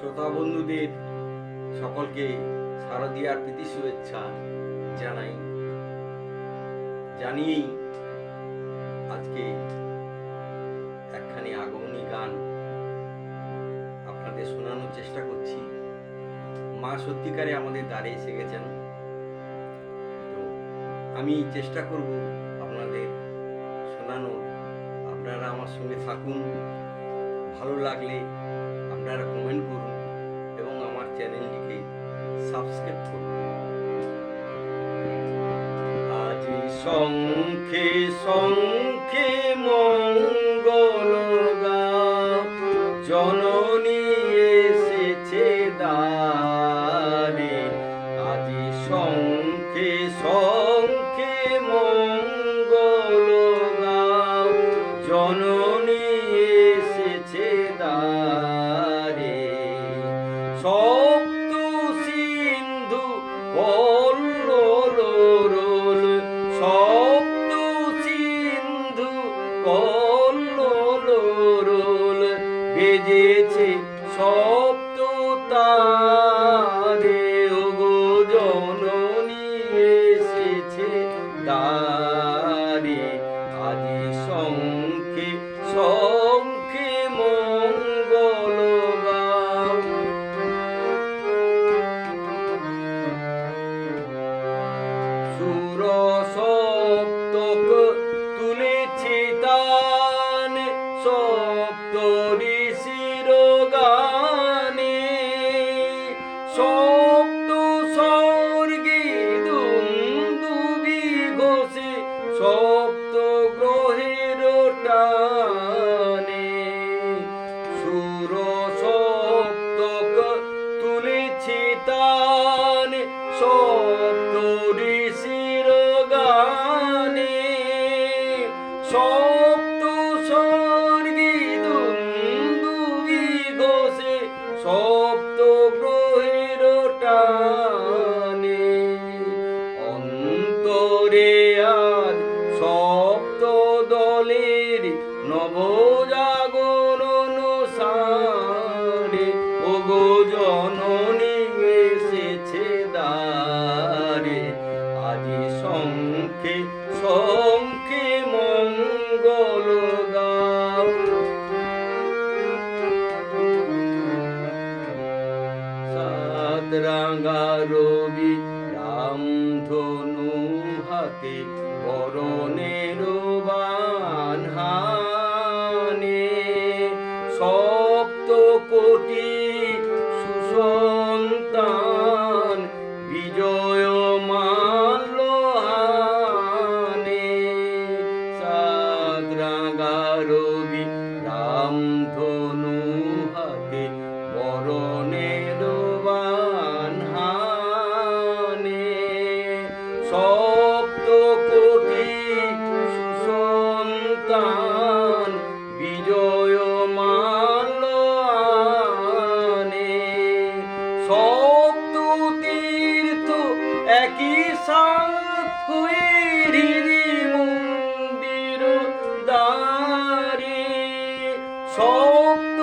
শ্রোতা বন্ধুদের সকলকে শারদীয়ার প্রীতি শুভেচ্ছা জানাই। জানিয়েই আজকে একখানি আগমনী গান আপনাদের শোনানোর চেষ্টা করছি। মা সত্যিকারে আমাদের দ্বারে এসে গেছেন। তো আমি চেষ্টা করব আপনাদের শোনানোর। আপনারা আমার সঙ্গে থাকুন। ভালো লাগলে আপনারা চ্যানেলটিকে সাবস্ক্রাইব করুন। আজ শঙ্খে শঙ্খে মঙ্গল জননী এসেছে দ্বারে আজ শঙ্খে শঙ্খে মঙ্গল জননী বেজেছে সপ্ত তারে ওগো জননী এসেছে দ্বারে। আজি শঙ্খে শঙ্খে মঙ্গল গাও। সপ্ত গ্রহের টানে। সুর সপ্তক তুলেছি তান আজি সংখে সংখে মঙ্গল রবি রাম ধনু হাতে বরণের একই হৃদি মন্দির দারি সপ্ত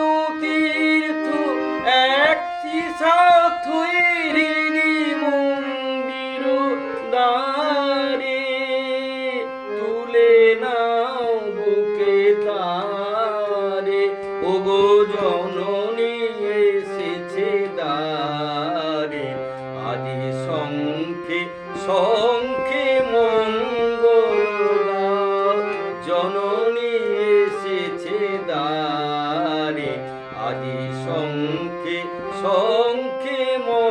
দ্বারে